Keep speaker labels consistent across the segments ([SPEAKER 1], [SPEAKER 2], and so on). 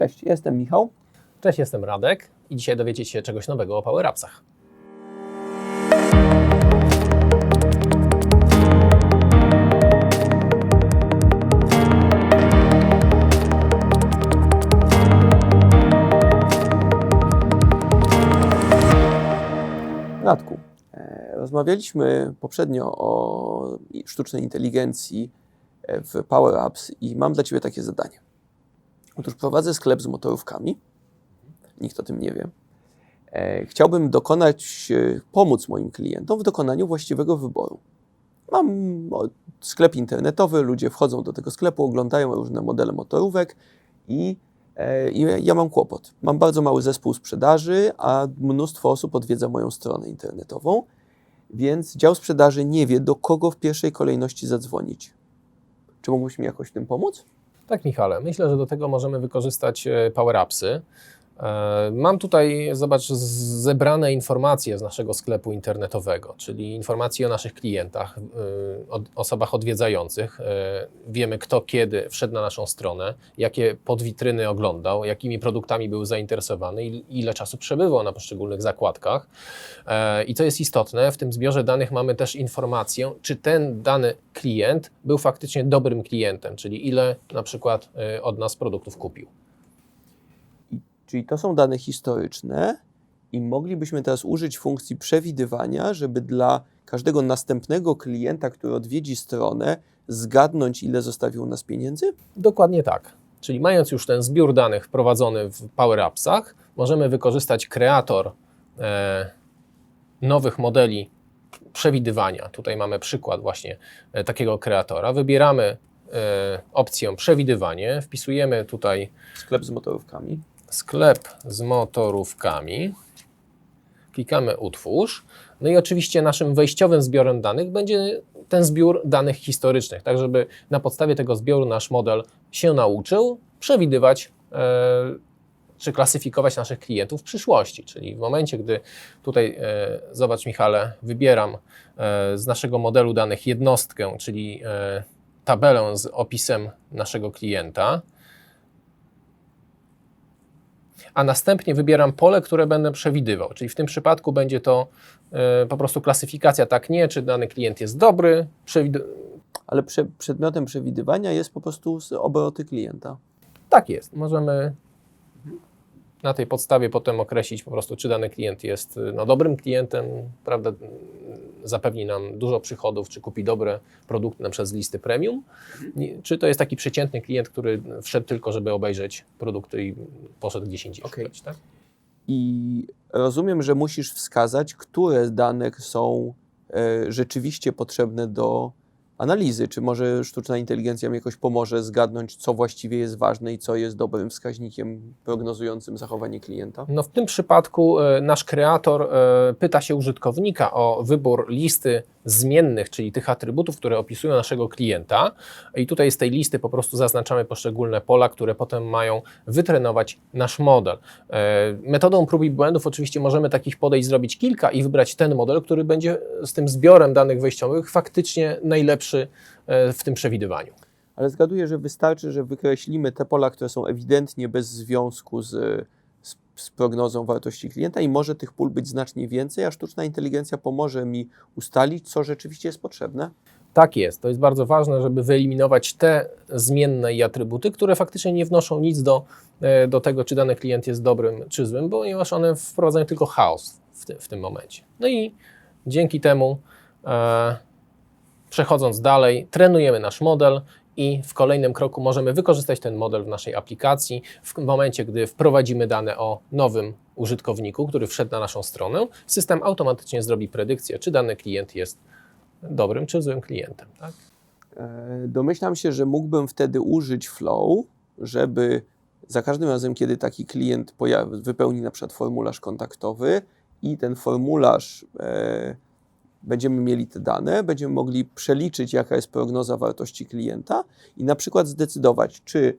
[SPEAKER 1] Cześć, jestem Michał.
[SPEAKER 2] Cześć, jestem Radek i dzisiaj dowiecie się czegoś nowego o Power Appsach.
[SPEAKER 1] Radku, e, rozmawialiśmy poprzednio o sztucznej inteligencji w Power Apps i mam dla Ciebie takie zadanie. Otóż prowadzę sklep z motorówkami. Nikt o tym nie wie. E, Chciałbym dokonać, e, pomóc moim klientom w dokonaniu właściwego wyboru. Mam sklep internetowy, ludzie wchodzą do tego sklepu, oglądają różne modele motorówek i, e, i ja mam kłopot. Mam bardzo mały zespół sprzedaży, a mnóstwo osób odwiedza moją stronę internetową, więc dział sprzedaży nie wie, do kogo w pierwszej kolejności zadzwonić. Czy mógłbyś mi jakoś tym pomóc?
[SPEAKER 2] Tak, Michale, myślę, że do tego możemy wykorzystać e, Power Appsy. E, Mam tutaj, zobacz, zebrane informacje z naszego sklepu internetowego, czyli informacje o naszych klientach, e, o osobach odwiedzających. E, Wiemy, kto kiedy wszedł na naszą stronę, jakie podwitryny oglądał, jakimi produktami był zainteresowany, il- ile czasu przebywał na poszczególnych zakładkach. E, I co jest istotne, w tym zbiorze danych mamy też informację, czy ten dany klient był faktycznie dobrym klientem, czyli ile na przykład e, od nas produktów kupił.
[SPEAKER 1] Czyli to są dane historyczne i moglibyśmy teraz użyć funkcji przewidywania, żeby dla każdego następnego klienta, który odwiedzi stronę, zgadnąć, ile zostawił nas pieniędzy?
[SPEAKER 2] Dokładnie tak. Czyli mając już ten zbiór danych wprowadzony w Power Appsach, możemy wykorzystać kreator e, nowych modeli przewidywania. Tutaj mamy przykład właśnie e, takiego kreatora. Wybieramy e, opcję przewidywanie, wpisujemy tutaj
[SPEAKER 1] Sklep z motorówkami.
[SPEAKER 2] Sklep z motorówkami. Klikamy utwórz. No i oczywiście naszym wejściowym zbiorem danych będzie ten zbiór danych historycznych, tak żeby na podstawie tego zbioru nasz model się nauczył przewidywać e, czy klasyfikować naszych klientów w przyszłości. Czyli w momencie, gdy tutaj, e, zobacz Michale, wybieram e, z naszego modelu danych jednostkę, czyli e, tabelę z opisem naszego klienta, a następnie wybieram pole, które będę przewidywał. Czyli w tym przypadku będzie to e, po prostu klasyfikacja tak nie, czy dany klient jest dobry, przewid-
[SPEAKER 1] Ale prze, przedmiotem przewidywania jest po prostu z obroty klienta.
[SPEAKER 2] tak jest. Możemy na tej podstawie potem określić po prostu, czy dany klient jest y, no, dobrym klientem, prawda, zapewni nam dużo przychodów, czy kupi dobre produkty na przykład z listy premium, czy to jest taki przeciętny klient, który wszedł tylko, żeby obejrzeć produkty i poszedł gdzieś indziej
[SPEAKER 1] Okej.
[SPEAKER 2] szukać, tak?
[SPEAKER 1] I rozumiem, że musisz wskazać, które dane są e, rzeczywiście potrzebne do analizy. Czy może sztuczna inteligencja mi jakoś pomoże zgadnąć, co właściwie jest ważne i co jest dobrym wskaźnikiem prognozującym zachowanie klienta?
[SPEAKER 2] No w tym przypadku e, nasz kreator e, pyta się użytkownika o wybór listy zmiennych, czyli tych atrybutów, które opisują naszego klienta. I tutaj z tej listy po prostu zaznaczamy poszczególne pola, które potem mają wytrenować nasz model. E, Metodą prób i błędów oczywiście możemy takich podejść zrobić kilka i wybrać ten model, który będzie z tym zbiorem danych wejściowych faktycznie najlepszy e, w tym przewidywaniu.
[SPEAKER 1] Ale zgaduję, że wystarczy, że wykreślimy te pola, które są ewidentnie bez związku z, z, prognozą wartości klienta i może tych pól być znacznie więcej, a sztuczna inteligencja pomoże mi ustalić, co rzeczywiście jest potrzebne.
[SPEAKER 2] Tak jest. To jest bardzo ważne, żeby wyeliminować te zmienne i atrybuty, które faktycznie nie wnoszą nic do, e, do tego, czy dany klient jest dobrym czy złym, ponieważ one wprowadzają tylko chaos w, ty, w tym momencie. No i dzięki temu, e, przechodząc dalej, trenujemy nasz model i w kolejnym kroku możemy wykorzystać ten model w naszej aplikacji. W momencie, gdy wprowadzimy dane o nowym użytkowniku, który wszedł na naszą stronę, system automatycznie zrobi predykcję, czy dany klient jest dobrym czy złym klientem. Tak?
[SPEAKER 1] E, Domyślam się, że mógłbym wtedy użyć flow, żeby za każdym razem, kiedy taki klient wypełni na przykład formularz kontaktowy i ten formularz e, będziemy mieli te dane, będziemy mogli przeliczyć, jaka jest prognoza wartości klienta i na przykład zdecydować, czy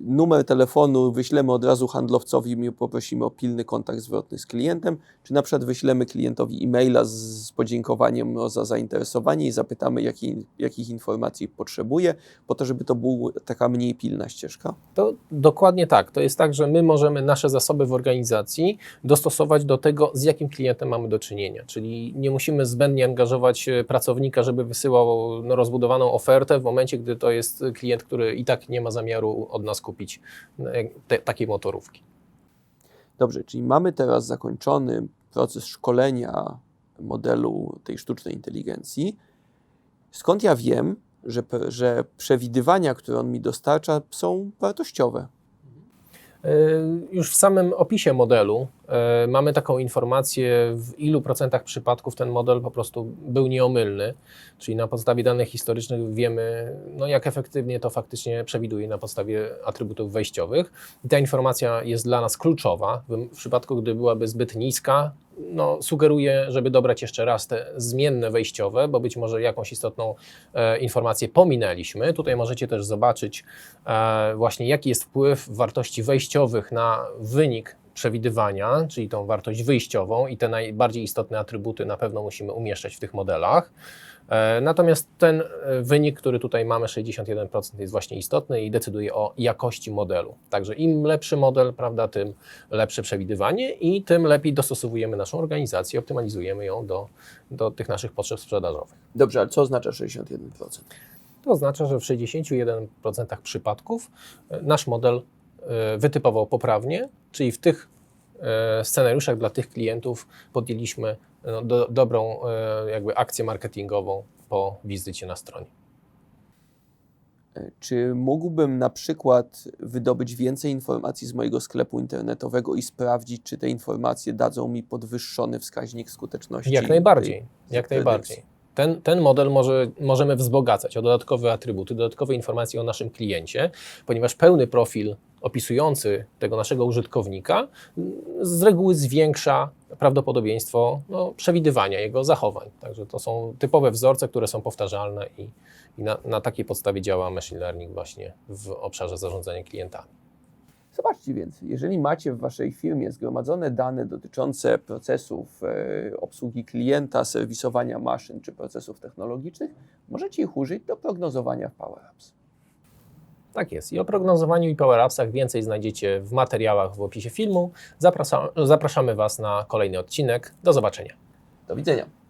[SPEAKER 1] numer telefonu wyślemy od razu handlowcowi i poprosimy o pilny kontakt zwrotny z klientem, czy na przykład wyślemy klientowi e-maila z, z podziękowaniem za zainteresowanie i zapytamy, jaki, jakich informacji potrzebuje, po to, żeby to była taka mniej pilna ścieżka.
[SPEAKER 2] To dokładnie tak. To jest tak, że my możemy nasze zasoby w organizacji dostosować do tego, z jakim klientem mamy do czynienia. Czyli nie musimy zbędnie angażować e, pracownika, żeby wysyłał no, rozbudowaną ofertę w momencie, gdy to jest klient, który i tak nie ma zamiaru od nas kupić e, te, takiej motorówki.
[SPEAKER 1] Dobrze, czyli mamy teraz zakończony proces szkolenia modelu tej sztucznej inteligencji. Skąd ja wiem, że, że przewidywania, które on mi dostarcza, są wartościowe?
[SPEAKER 2] E, Już w samym opisie modelu mamy taką informację, w ilu procentach przypadków ten model po prostu był nieomylny, czyli na podstawie danych historycznych wiemy, no jak efektywnie to faktycznie przewiduje na podstawie atrybutów wejściowych. I ta informacja jest dla nas kluczowa. W, w przypadku, gdy byłaby zbyt niska, no, sugeruję, żeby dobrać jeszcze raz te zmienne wejściowe, bo być może jakąś istotną e, informację pominęliśmy. Tutaj możecie też zobaczyć e, właśnie jaki jest wpływ wartości wejściowych na wynik przewidywania, czyli tą wartość wyjściową i te najbardziej istotne atrybuty na pewno musimy umieszczać w tych modelach. E, Natomiast ten e, wynik, który tutaj mamy, 61% jest właśnie istotny i decyduje o jakości modelu. Także im lepszy model, prawda, tym lepsze przewidywanie i tym lepiej dostosowujemy naszą organizację, optymalizujemy ją do, do tych naszych potrzeb sprzedażowych.
[SPEAKER 1] Dobrze, ale co oznacza 61%?
[SPEAKER 2] To oznacza, że w 61% przypadków e, nasz model wytypował poprawnie, czyli w tych e, scenariuszach dla tych klientów podjęliśmy no, do, dobrą e, jakby akcję marketingową po wizycie na stronie.
[SPEAKER 1] E, Czy mógłbym na przykład wydobyć więcej informacji z mojego sklepu internetowego i sprawdzić, czy te informacje dadzą mi podwyższony wskaźnik skuteczności?
[SPEAKER 2] Jak najbardziej, jak najbardziej. Ten, ten model może, możemy wzbogacać o dodatkowe atrybuty, dodatkowe informacje o naszym kliencie, ponieważ pełny profil opisujący tego naszego użytkownika z reguły zwiększa prawdopodobieństwo no, przewidywania jego zachowań. Także to są typowe wzorce, które są powtarzalne i, i na, na takiej podstawie działa machine learning właśnie w obszarze zarządzania klientami.
[SPEAKER 1] Zobaczcie więc, jeżeli macie w Waszej firmie zgromadzone dane dotyczące procesów e, obsługi klienta, serwisowania maszyn czy procesów technologicznych, możecie ich użyć do prognozowania w Power Apps.
[SPEAKER 2] Tak jest. I o prognozowaniu i Power Appsach więcej znajdziecie w materiałach w opisie filmu. Zapraszam, zapraszamy Was na kolejny odcinek. Do zobaczenia.
[SPEAKER 1] Do widzenia.